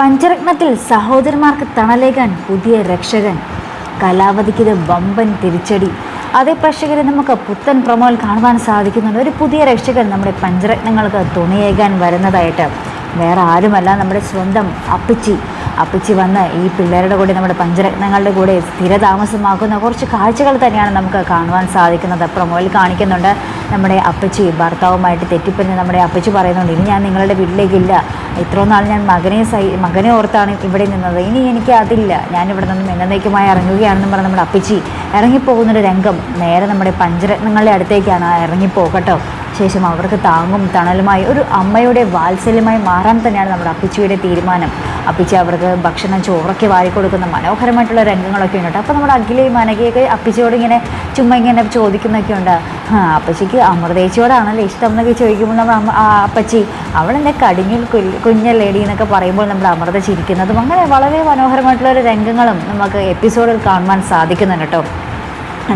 പഞ്ചരത്നത്തിൽ സഹോദരന്മാർക്ക് തണലേകാൻ പുതിയ രക്ഷകൻ. കലാവധിക്കിത് വമ്പൻ തിരിച്ചടി. അതേ പ്രേക്ഷകരെ നമുക്ക് പുത്തൻ പ്രൊമോയിൽ കാണുവാൻ സാധിക്കുന്നുണ്ട്. ഒരു പുതിയ രക്ഷകൻ നമ്മുടെ പഞ്ചരത്നങ്ങൾക്ക് തുണയേകാൻ വരുന്നതായിട്ട്. വേറെ ആരുമല്ല നമ്മുടെ സ്വന്തം അപ്പിച്ചി. അപ്പിച്ചി വന്ന് ഈ പിള്ളേരുടെ കൂടെ നമ്മുടെ പഞ്ചരത്നങ്ങളുടെ കൂടെ സ്ഥിരതാമസമാക്കുന്ന കുറച്ച് കാഴ്ചകൾ തന്നെയാണ് നമുക്ക് കാണുവാൻ സാധിക്കുന്നത്. പ്രൊമോയിൽ കാണിക്കുന്നുണ്ട് നമ്മുടെ അപ്പച്ചി ഭർത്താവുമായിട്ട് തെറ്റിപ്പിരിഞ്ഞ് നമ്മുടെ അപ്പച്ചി പറയുന്നുണ്ട് ഇനി ഞാൻ നിങ്ങളുടെ വീട്ടിലേക്കില്ല. ഇത്രയും നാൾ ഞാൻ മകനെ സൈ മകനെ ഓർത്താണ് ഇവിടെ നിന്നത്. ഇനി എനിക്ക് അതില്ല. ഞാൻ ഇവിടെ നിന്നും എന്നേക്കുമായി ഇറങ്ങുകയാണെന്ന് പറഞ്ഞ് നമ്മുടെ അപ്പച്ചി ഇറങ്ങിപ്പോകുന്നൊരു രംഗം നേരെ നമ്മുടെ പഞ്ചരത്നങ്ങളുടെ അടുത്തേക്കാണ് ഇറങ്ങിപ്പോകട്ടോ. ശേഷം അവർക്ക് താങ്ങും തണലുമായി ഒരു അമ്മയുടെ വാത്സല്യമായി മാറാൻ തന്നെയാണ് നമ്മുടെ അപ്പച്ചിയുടെ തീരുമാനം. അപ്പിച്ചി അവർക്ക് ഭക്ഷണം ചോറൊക്കെ വാരിക്കൊടുക്കുന്ന മനോഹരമായിട്ടുള്ള രംഗങ്ങളൊക്കെ ഉണ്ട്. അപ്പോൾ നമ്മുടെ അഖിലയും അനഘയൊക്കെ അപ്പിച്ചിയോട് ഇങ്ങനെ ചുമ്മാ ഇങ്ങനെ ചോദിക്കുന്നൊക്കെ ഉണ്ട്. അപ്പച്ചിക്ക് അമൃതേച്ചിയോടാണല്ലോ ഇഷ്ടം എന്നൊക്കെ ചോദിക്കുമ്പോൾ നമ്മൾ അപ്പച്ചി അവളെന്നെ കടിഞ്ഞിൽ കുഞ്ഞ കുഞ്ഞല്ലേടി എന്നൊക്കെ പറയുമ്പോൾ നമ്മൾ അമൃത ചിരിക്കുന്നതും അങ്ങനെ വളരെ മനോഹരമായിട്ടുള്ള ഒരു രംഗങ്ങളും നമുക്ക് എപ്പിസോഡിൽ കാണുവാൻ സാധിക്കുന്നുണ്ട് കേട്ടോ.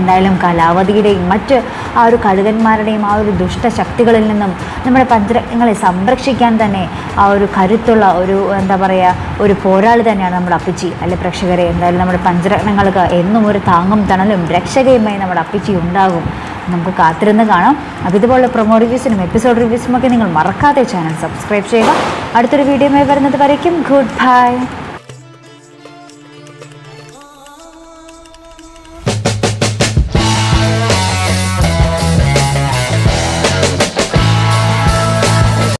എന്തായാലും കലാവതിയുടെയും മറ്റ് ആ ഒരു കഴുകന്മാരുടെയും ആ ഒരു ദുഷ്ടശക്തികളിൽ നിന്നും നമ്മുടെ പഞ്ചരത്നങ്ങളെ സംരക്ഷിക്കാൻ തന്നെ ആ ഒരു കരുത്തുള്ള ഒരു എന്താ പറയുക ഒരു പോരാളി തന്നെയാണ് നമ്മുടെ അപ്പിച്ചി. അല്ലെ പ്രേക്ഷകരെ എന്തായാലും നമ്മുടെ പഞ്ചരത്നങ്ങൾക്ക് എന്നും ഒരു താങ്ങും തണലും രക്ഷകയുമായി നമ്മുടെ അപ്പിച്ചി ഉണ്ടാകും. നമുക്ക് കാത്തിരുന്ന് കാണാം. അപ്പോൾ ഇതുപോലെ പ്രൊമോ റിവ്യൂസിനും എപ്പിസോഡ് റിവ്യൂസിനും ഒക്കെ നിങ്ങൾ മറക്കാതെ ചാനൽ സബ്സ്ക്രൈബ് ചെയ്യുക. അടുത്തൊരു വീഡിയോയുമായി വരുന്നത് വരയ്ക്കും. Good bye